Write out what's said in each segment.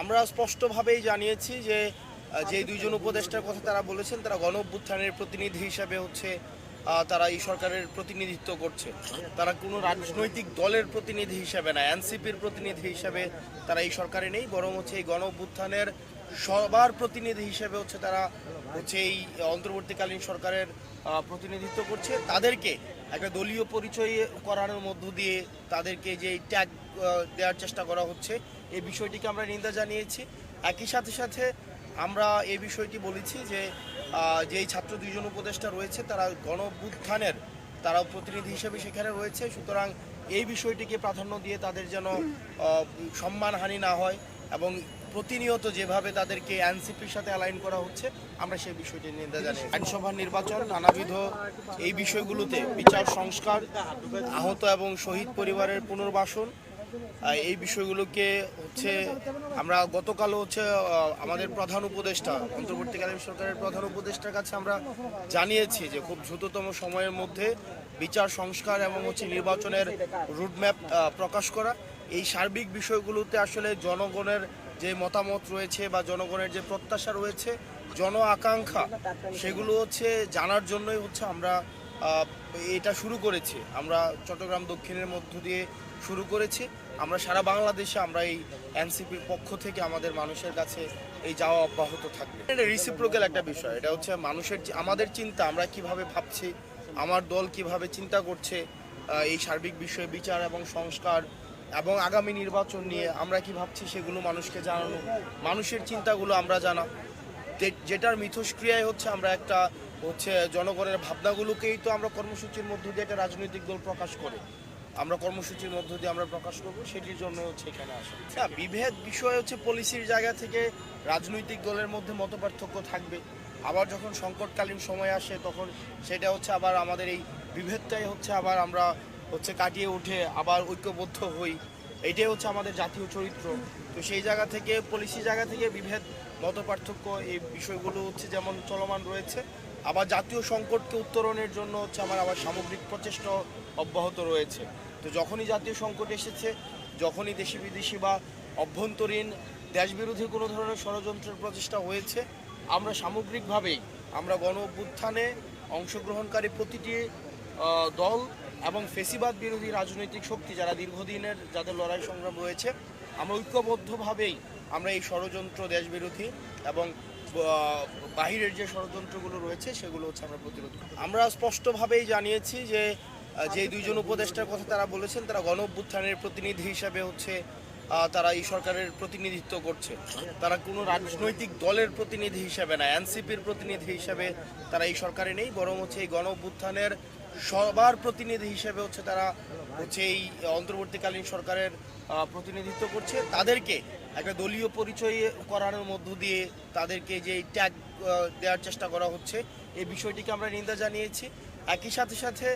আমরা স্পষ্টভাবেই জানিয়েছি যে যে দুইজন উপদেষ্টার কথা তারা বলেছেন, তারা গণ অভ্যুত্থানের প্রতিনিধি হিসাবে হচ্ছে তারা এই সরকারের প্রতিনিধিত্ব করছে। তারা কোনো রাজনৈতিক দলের প্রতিনিধি হিসাবে না, এনসিপির প্রতিনিধি হিসাবে তারা এই সরকারে নেই, বরং হচ্ছে এই গণ অভ্যুত্থানের সবার প্রতিনিধি হিসেবে হচ্ছে তারা হচ্ছে এই অন্তর্বর্তীকালীন সরকারের প্রতিনিধিত্ব করছে। তাদেরকে একটা দলীয় পরিচয় করানোর মধ্য দিয়ে তাদেরকে যে ট্যাগ দেওয়ার চেষ্টা করা হচ্ছে এই বিষয়টিকে আমরা নিন্দা জানিয়েছি। একই সাথে সাথে আমরা এই বিষয়টি বলেছি যে যেই ছাত্র দুইজন উপদেষ্টা রয়েছে, তারা গণ অভ্যুত্থানের তারা প্রতিনিধি হিসেবে সেখানে রয়েছে। সুতরাং এই বিষয়টিকে প্রাধান্য দিয়ে তাদের যেন সম্মানহানি না হয় এবং প্রতিনিয়ত যেভাবে তাদেরকে এনসিপির সাথে অ্যালাইন করা হচ্ছে, আমরা সেই বিষয়টি নিন্দা জানি আইনসভার নির্বাচন, নানাবিধ এই বিষয়গুলোতে বিচার সংস্কার, আহত এবং শহীদ পরিবারের পুনর্বাসন এই বিষয়গুলোকে হচ্ছে আমরা গতকালও হচ্ছে আমাদের প্রধান উপদেষ্টা, অন্তর্বর্তীকালীন সরকারের প্রধান উপদেষ্টার কাছে আমরা জানিয়েছি যে খুব দ্রুততম সময়ের মধ্যে বিচার, সংস্কার এবং হচ্ছে নির্বাচনের রুটম্যাপ প্রকাশ করা। এই সার্বিক বিষয়গুলোতে আসলে জনগণের যে মতামত রয়েছে বা জনগণের যে প্রত্যাশা রয়েছে, জন আকাঙ্ক্ষা, সেগুলো হচ্ছে জানার জন্যই হচ্ছে আমরা এটা শুরু করেছে। আমরা চট্টগ্রাম দক্ষিণের মধ্য দিয়ে শুরু করেছি। আমরা সারা বাংলাদেশে আমরা এই এনসিপির পক্ষ থেকে আমাদের মানুষের কাছে এই যাওয়া অব্যাহত থাকবে। এটা রিসিপ্রোকাল একটা বিষয়। এটা হচ্ছে মানুষের আমাদের চিন্তা, আমরা কীভাবে ভাবছি, আমার দল কীভাবে চিন্তা করছে এই সার্বিক বিষয়ে বিচার এবং সংস্কার এবং আগামী নির্বাচন নিয়ে আমরা কি ভাবছি সেগুলো মানুষকে জানানো। মানুষের চিন্তাগুলো আমরা জানা। যেটার মিথস্ক্রিয়ায় হচ্ছে আমরা একটা হচ্ছে জনগণের ভাবনাগুলোকেই তো আমরা কর্মসূচির মধ্য দিয়ে একটা রাজনৈতিক দল প্রকাশ করে। আমরা কর্মসূচির মধ্য দিয়ে আমরা প্রকাশ করব, সেটির জন্য হচ্ছে এখানে আসা। হ্যাঁ বিভেদ বিষয় হচ্ছে পলিসির জায়গা থেকে রাজনৈতিক দলের মধ্যে মতপার্থক্য থাকবে। আবার যখন সংকটকালীন সময় আসে, তখন সেটা হচ্ছে আবার আমাদের এই বিভেদটাই হচ্ছে আবার আমরা হচ্ছে কাটিয়ে উঠে আবার ঐক্যবদ্ধ হই। এটাই হচ্ছে আমাদের জাতীয় চরিত্র। তো সেই জায়গা থেকে, পলিসি জায়গা থেকে বিভেদ মত এই বিষয়গুলো হচ্ছে যেমন চলমান রয়েছে আবার জাতীয় সংকটকে উত্তরণের জন্য হচ্ছে আমার আবার সামগ্রিক প্রচেষ্টা অব্যাহত রয়েছে। তো যখনই জাতীয় সংকট এসেছে, যখনই দেশি বিদেশি বা অভ্যন্তরীণ দেশবিরোধী কোনো ধরনের ষড়যন্ত্রের প্রচেষ্টা হয়েছে, আমরা সামগ্রিকভাবেই আমরা গণ অভ্যুত্থানে অংশগ্রহণকারী প্রতিটি দল এবং ফেসিবাদ বিরোধী রাজনৈতিক শক্তি যারা দীর্ঘদিনের যাদের লড়াই সংগ্রাম রয়েছে, আমরা ঐক্যবদ্ধভাবেই আমরা এই ষড়যন্ত্র দেশবিরোধী এবং বাহিরের যে ষড়যন্ত্রগুলো রয়েছে সেগুলো হচ্ছে আমরা প্রতিরোধ। আমরা স্পষ্টভাবেই জানিয়েছি যে যে দুইজন উপদেষ্টার কথা তারা বলেছেন, তারা গণ প্রতিনিধি হিসাবে হচ্ছে তারা এই সরকারের প্রতিনিধিত্ব করছে। তারা কোনো রাজনৈতিক দলের প্রতিনিধি হিসাবে না, এনসিপির প্রতিনিধি হিসাবে তারা এই সরকারে নেই, বরং হচ্ছে এই গণ অভ্যুত্থানের সবার প্রতিনিধি হিসেবে হচ্ছে তারা হচ্ছে এই অন্তর্বর্তীকালীন সরকারের প্রতিনিধিত্ব করছে। তাদেরকে একটা দলীয় পরিচয় করানোর মধ্য দিয়ে তাদেরকে যে ট্যাগ দেওয়ার চেষ্টা করা হচ্ছে এই বিষয়টিকে আমরা নিন্দা জানিয়েছি। একই সাথে সাথে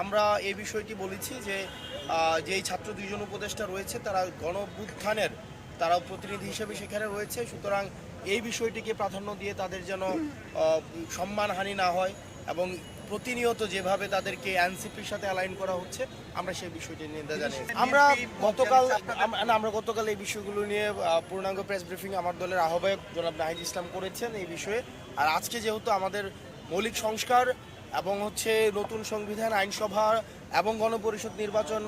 আমরা এই বিষয়টি বলেছি যে যেই ছাত্র দুইজন উপদেষ্টা রয়েছে তারা গণ অভ্যুত্থানের তারা প্রতিনিধি হিসেবে সেখানে রয়েছে। সুতরাং এই বিষয়টিকে প্রাধান্য দিয়ে তাদের যেন সম্মানহানি না হয় এবং প্রতিনিয়ত যেভাবে তাদেরকে এনসিপির সাথে অ্যালাইন করা হচ্ছে আমরা সেই বিষয়টি নিন্দা জানি আমরা গতকাল আমরা গতকাল এই বিষয়গুলো নিয়ে পূর্ণাঙ্গ প্রেস ব্রিফিং আমার দলের আহ্বায়ক জনাব নাহিদ ইসলাম করেছেন এই বিষয়ে। আর আজকে যেহেতু আমাদের মৌলিক সংস্কার এবং হচ্ছে নতুন সংবিধান আইনসভা এবং গণপরিষদ নির্বাচন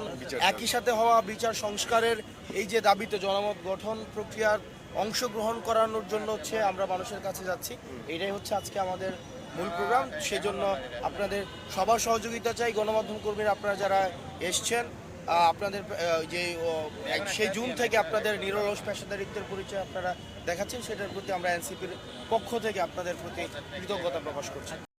একই সাথে হওয়া বিচার সংস্কারের এই যে দাবিতে জনমত গঠন প্রক্রিয়ার অংশগ্রহণ করানোর জন্য হচ্ছে আমরা মানুষের কাছে যাচ্ছি। এটাই হচ্ছে আজকে আমাদের মূল প্রোগ্রাম। সেজন্য আপনাদের সবার সহযোগিতা চাই। গণমাধ্যম কর্মীরা আপনারা যারা এসছেন আপনাদের যে সেই জুন থেকে আপনাদের নিরলস পেশাদারিত্বের পরিচয় আপনারা দেখাচ্ছেন সেটার প্রতি আমরা এনসিপির পক্ষ থেকে আপনাদের প্রতি কৃতজ্ঞতা প্রকাশ করছি।